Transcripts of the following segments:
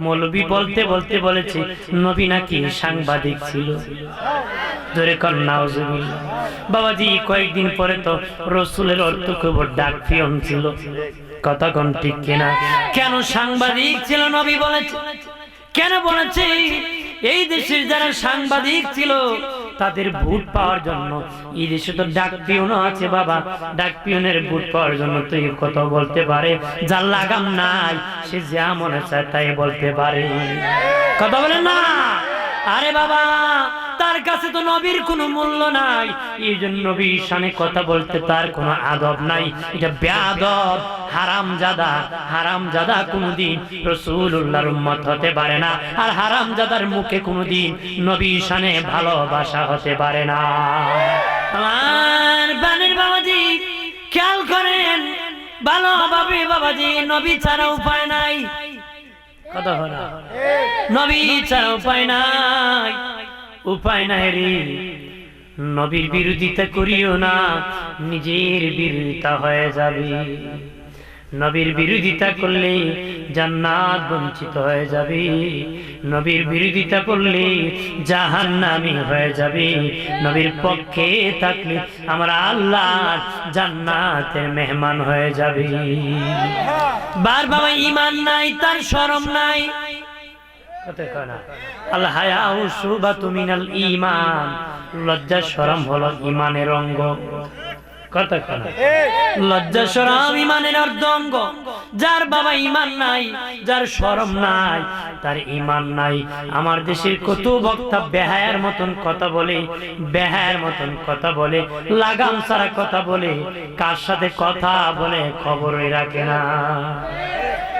মৌলবী বলতে বলতে বলেছে, নবী নাকি সাংবাদিক ছিল। নাউজুবিল্লাহ। বাবাজি, কয়েকদিন পরে তো রসুলের অর্থ খবর ডাক পিয়ন ছিল। কথা কন ঠিক কিনা? কেন সাংবাদিক ছিল, নবী বলেছে? কেন বলেছে? এই দেশের যারা সাংবাদিক ছিল তাদের ভোট পাওয়ার জন্য। এই দেশে তো ডাক পিওন আছে বাবা, ডাক পিওনের ভোট পাওয়ার জন্য তুই কত বলতে পারে। যার লাগাম নাই, সে যা মনে চায় তাই বলতে পারে। কথা বলে না? আরে বাবা! তার কাছে তো নবীর কোনো মূল্য নাই। এই জন্য নবীর সামনে কথা বলতে তার কোনো আদব নাই। এটা বেআদব হারাম জাদা হারাম জাদা কোনোদিন রসুল্লাহর উম্মত হতে পারে না। আর হারাম জাদার মুখে কোনোদিন নবীর সামনে ভালোবাসা হতে পারে না। আমার বানের বাবাজি খেয়াল করেন ভালোভাবে বাবাজি নবী ছাড়া উপায় নাই। কথা হলো নবী ছাড়া উপায় নাই। উপায় নাই রে। নবীর বিরোধিতা করিও না নিজের বিরোধিতা হয়ে যাবে। নবীর বিরোধিতা করলে জান্নাত বঞ্চিত হয়ে যাবে। নবীর বিরোধিতা করলে জাহান্নামী হয়ে যাবে। নবীর পক্ষে থাকলে আমরা আল্লাহ জান্নাতের মেহমান হয়ে যাবে। বার বাবা ইমান নাই তার শরম নাই। লজ্জা হলো অঙ্গ। লজ্জা শরম ঈমানের অর্ধঙ্গ। যার বাবা ঈমান নাই, যার শরম নাই, তার ঈমান নাই। আমার দেশের কত বক্তা বেহায়ার মতন কথা বলে, বেহায়ার মতন কথা বলে, লাগাম ছাড়া কথা বলে, কার সাথে কথা বলে খবরই রাখে না।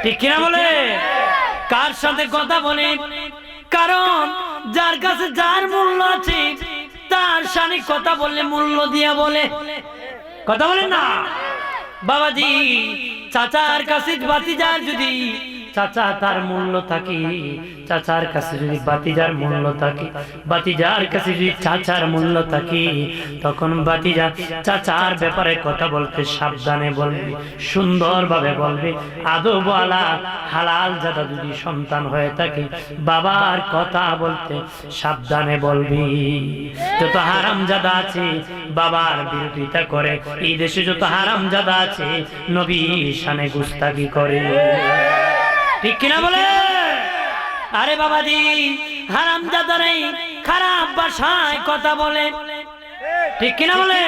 ঠিক কিনা বলে? কার সাথে কথা বলে? কারণ যার কাছে যার মূল্য আছে তার সাথে কথা বললে মূল্য দিয়া বলে। কথা বলে না? বাবাজি চাচার কাছে বাতিজার যদি চাচা তার মূল্য থাকে, চাচার কাছে যদি বাতিজার মূল্য থাকে, বাতিজার কাছে যদি চাচার মূল্য থাকে। তখন বাতিজা চাচার ব্যাপারে কথা বলতে সাবধানে বলবে, সুন্দরভাবে বলবে, আদবওয়ালা হালাল জাদা যদি সন্তান হয়ে থাকে, বাবার কথা বলতে সাবধানে বলবি। যত হারাম জাদা আছে, বাবার বিরোধিতা করে। এই দেশে যত হারাম জাদা আছে, নবী শানে গুস্তাকি করে। ঠিক কিনা বলে? আরে বাবাজি হারাম জাদারাই খারাপ ভাষায় কথা বলে। ঠিক কিনা বলে?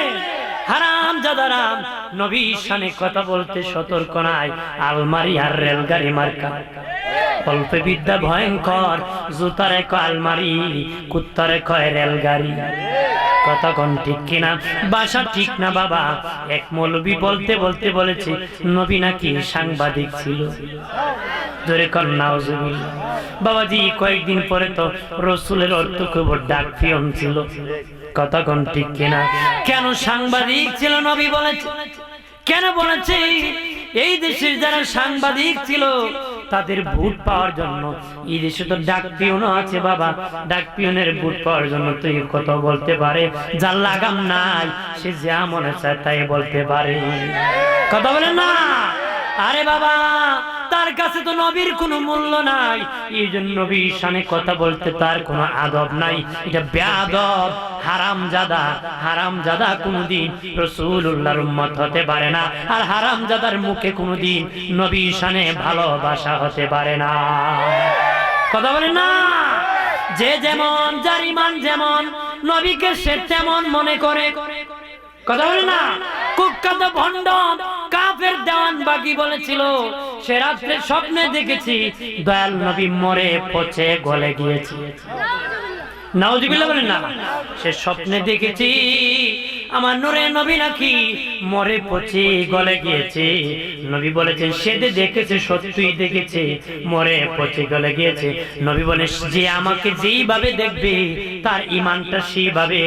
হারাম জাদারাম নবী শানে কথা বলতে সতর্ক নাই। আলমারি আর রেলগাড়ি মার্কা। অল্প বিদ্যা ভয়ঙ্কর, জুতারে কয় আলমারি, কুত্তারে কয় রেলগাড়ি। কতক্ষণ ঠিক কিনা? বাসা ঠিক না বাবা? এক মৌলবী বলতে বলতে বলেছে, নবী নাকি সাংবাদিক ছিল। ধরে কর নাউজুবিল্লাহ বাবাজি, কয়েকদিন পরে তো রসুলের অর্থ খবর ডাক পিয়ন ছিল। কথা কোন ঠিক কিনা? কেন সাংবাদিক ছিল, নবী বলেছে? কেন বলেছে? এই দেশের যারা সাংবাদিক ছিল, তাদের ভোট পাওয়ার জন্য। এই দেশে তো ডাক পিয়নও আছে, বাবা। ডাক পিয়নের ভোট পাওয়ার জন্য তুই কত বলতে পারে। যার লাগাম নাই, সে যা মনে চায় তাই বলতে পারে। কথা বলে না। আরে বাবা, তার কাছে তো নবীর কোনো মূল্য নাই। এই জন্য নবীর সামনে কথা বলতে তার কোনো আদব নাই। এটা বেআদব হারাম জাদা হারাম জাদা কোনোদিন রসুল্লাহর উম্মত হতে পারে না। আর হারাম জাদার মুখে কোনোদিন নবীর সামনে ভালোবাসা হতে পারে না। কথা বলে না? যে যেমন, যার ইমান যেমন, নবীকে সে তেমন মনে করে। কথা বলে না? কুখ্যাত ভণ্ড দেওয়ান বাকি বলেছিল। সে রাত্রে স্বপ্নে দেখেছি দয়াল নবী মরে পচে গলে গিয়েছে। নাউজুবিল্লাহ। বলেন না। সে স্বপ্নে দেখেছি আমার নরে নবী নাকি? মরে পচে গলে গিয়েছে। নবী বলেছেন, সে দেখেছে, সত্যিই দেখেছে। মরে পচে গলে গিয়েছে। নবী বলে যে আমাকে যেইভাবে দেখবে, তার ইমানটা সেইভাবে।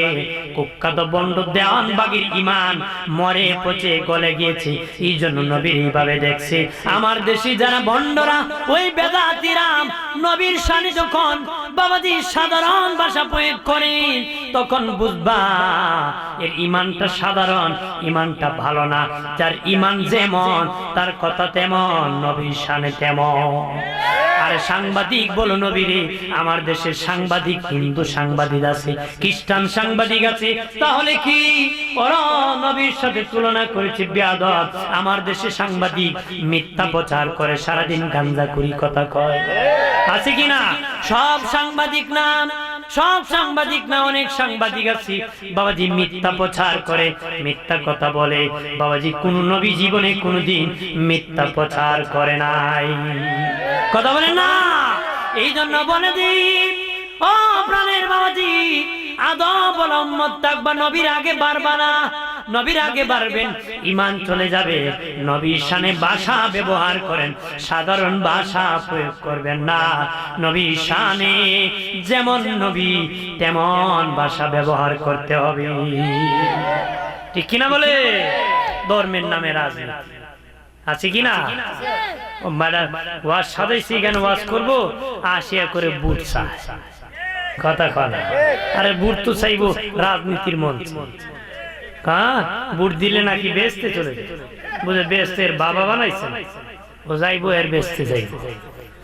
কুখ্যাত বন্ড দেওয়ান বাগির ইমান মরে পচে গলে গিয়েছে। এই জন্য নবীর এইভাবে দেখছে। আমার দেশে যারা বন্ডরা ওই বেদাতিরাম নবীর সানি যখন বাবাজি সাধারণ ভাষা প্রয়োগ করে তখন বুঝবা, এর ইমানটা সাধারণ, ইমানটা ভালো না। যার ইমান যেমন, তার কথা তেমন, নবীর সানে তেমন। আর সাংবাদিক বলো নবীরে, আমার দেশে সাংবাদিক, হিন্দু সাংবাদিক আছে, খ্রিস্টান সাংবাদিক আছে, তাহলে কি? নবীর সাথে তুলনা করেছে বেয়াদব। আমার দেশে সাংবাদিক মিথ্যা প্রচার করে, সারাদিন গাঞ্জা করি কথা কয়। আছে কিনা সব সাংবাদিক না? সব সাংবাদিক না অনেক সাংবাদিক আছে। বাবাজি মিথ্যা প্রচার করে, মিথ্যা কথা বলে। বাবাজি কোন নবী জীবনে কোনদিন মিথ্যা প্রচার করে নাই। কথা বলে না? এই জন্য বলে দি ও প্রাণের বাবাজি, আদব উম্মত থাকবা নবীর আগে বাড়বা না। নবীর আগে বাড়বেন ইমান চলে যাবে। নবীর শানে ভাষা ব্যবহার করেন সাধারণ ভাষা প্রয়োগ করবেন না। নবীর শানে যেমন নবী তেমন ভাষা ব্যবহার করতে হবে। ঠিক কিনা বলে? ধর্মের নামে রাজনীতি আছে কিনা? ও ম্যাডাম ওয়াজ সাজাইছি কেন ওয়াজ করব আসিয়া করে বুট কথা কথা আরে বুট তো চাইব রাজনীতির মঞ্চ। দিলে নাকি। বুঝে এর বাবা বানাইছে ও যাইবো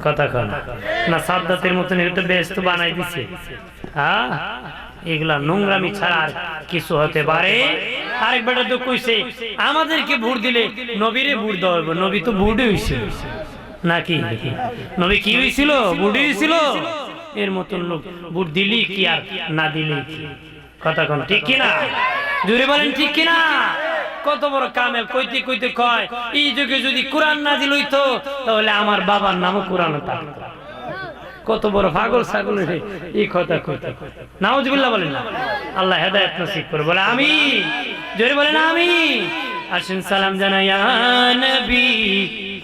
কথা না মতন বানাই দিছে। এগুলা নোংরামি ছাড়া কিছু হতে পারে? আরেক তো কইছে, আমাদেরকে ভোট দিলে নবীরে ভোট দেওয়া নবী তো ভোটই হয়েছিল নাকি? নবী কি হয়েছিল ভোটই হয়েছিল এর মতন লোক ভোট দিলি কি আর না দিলি কথা কোন, ঠিক কিনা? জুড়ে বলেন ঠিক কিনা? কত বড় কামেল, কইতে কইতে কয়, এই যুগে যদি কোরআন না দিল তো তাহলে আমার বাবার নামও কোরআন কত বড় পাগল ছাগল এই কথা কইতে নাউজুবিল্লাহ বলেন না। আল্লাহ হেদায়েত নসিব করে বলে আমি জোরে বলেন আমি আসেন সালাম জানাই নবী।